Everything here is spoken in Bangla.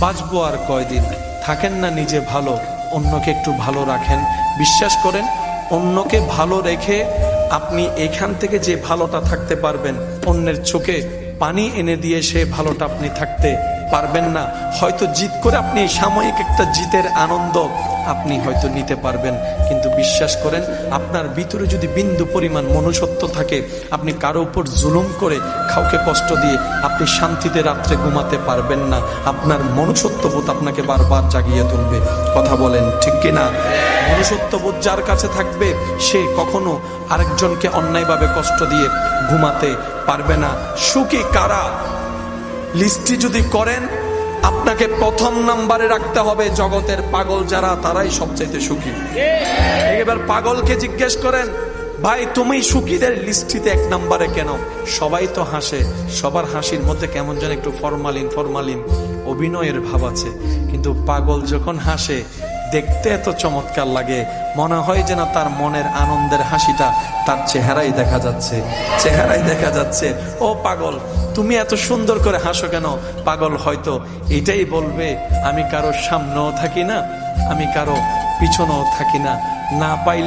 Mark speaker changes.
Speaker 1: বাঁচবো আর কয়দিন? থাকেন না নিজে ভালো, অন্যকে একটু ভালো রাখেন। বিশ্বাস করেন, অন্যকে ভালো রেখে আপনি এখান থেকে যে ভালোটা থাকতে পারবেন, অন্যের চোখে পানি এনে দিয়ে সে ভালোটা আপনি থাকতে পারবেন না। হয়তো জিত করে আপনি এই সাময়িক একটা জিতের আনন্দ আপনি হয়তো নিতে পারবেন। কিন্তু বিশ্বাস করেন, আপনার ভিতরে যদি বিন্দু পরিমাণ মনুষ্যত্ব থাকে, আপনি কারও উপর জুলুম করে কাউকে কষ্ট দিয়ে আপনি শান্তিতে রাত্রে ঘুমাতে পারবেন না। আপনার মনুষ্যত্ববোধ আপনাকে বারবার জাগিয়ে তুলবে। কথা বলেন, ঠিক কিনা? মনুষ্যত্ববোধ যার কাছে থাকবে, সে কখনো আরেকজনকে অন্যায়ভাবে কষ্ট দিয়ে ঘুমাতে পারবে না। সুখী কারা? লিস্টটি যদি করেন, আপনাকে প্রথম নাম্বারে রাখতে হবে জগতের পাগল যারা, তারাই সবচাইতে সুখী। এবার পাগলকে জিজ্ঞেস করেন, ভাই, তুমি সুখীদের লিস্টিতে এক নাম্বারে কেন? সবাই তো হাসে। সবার হাসির মধ্যে কেমন যেন একটু ফরমালিন ফরমালিন অভিনয়ের ভাব আছে। কিন্তু পাগল যখন হাসে দেখতে এত চমৎকার লাগে। মনে হয় যে না তার মনের আনন্দের হাসিটা তার চেহারাই দেখা যাচ্ছে। চেহারাই দেখা যাচ্ছে। ও পাগল, তুমি এত সুন্দর করে হাসো কেন? পাগল হয়তো এটাই বলবে, আমি কারও সামনেও থাকি না, আমি কারও পিছনেও থাকি না। না পাইলে